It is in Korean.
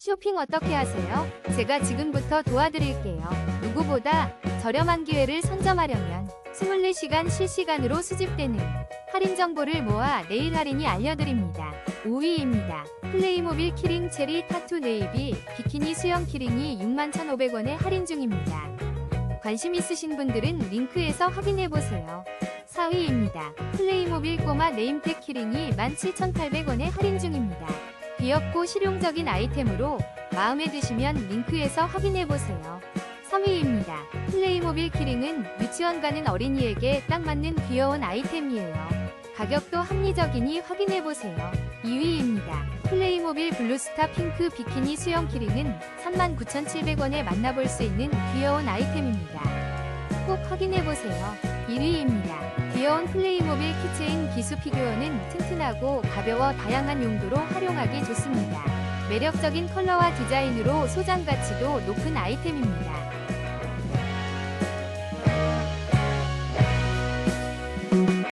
쇼핑 어떻게 하세요? 제가 지금부터 도와드릴게요. 누구보다 저렴한 기회를 선점하려면 24시간 실시간으로 수집되는 할인 정보를 모아 내일 할인이 알려드립니다. 5위입니다. 플레이모빌 키링 체리 타투 네이비 비키니 수영 키링이 61,500원에 할인 중입니다. 관심 있으신 분들은 링크에서 확인해보세요. 4위입니다. 플레이모빌 꼬마 네임택 키링이 17,800원에 할인 중입니다. 귀엽고 실용적인 아이템으로 마음에 드시면 링크에서 확인해보세요. 3위입니다. 플레이모빌 키링은 유치원 가는 어린이에게 딱 맞는 귀여운 아이템이에요. 가격도 합리적이니 확인해보세요. 2위입니다. 플레이모빌 블루스타 핑크 비키니 수영 키링은 39,700원에 만나볼 수 있는 귀여운 아이템입니다. 꼭 확인해보세요. 1위입니다. 귀여운 플레이모빌 키체인 기수 피규어는 튼튼하고 가벼워 다양한 용도로 활용하기 좋습니다. 매력적인 컬러와 디자인으로 소장 가치도 높은 아이템입니다.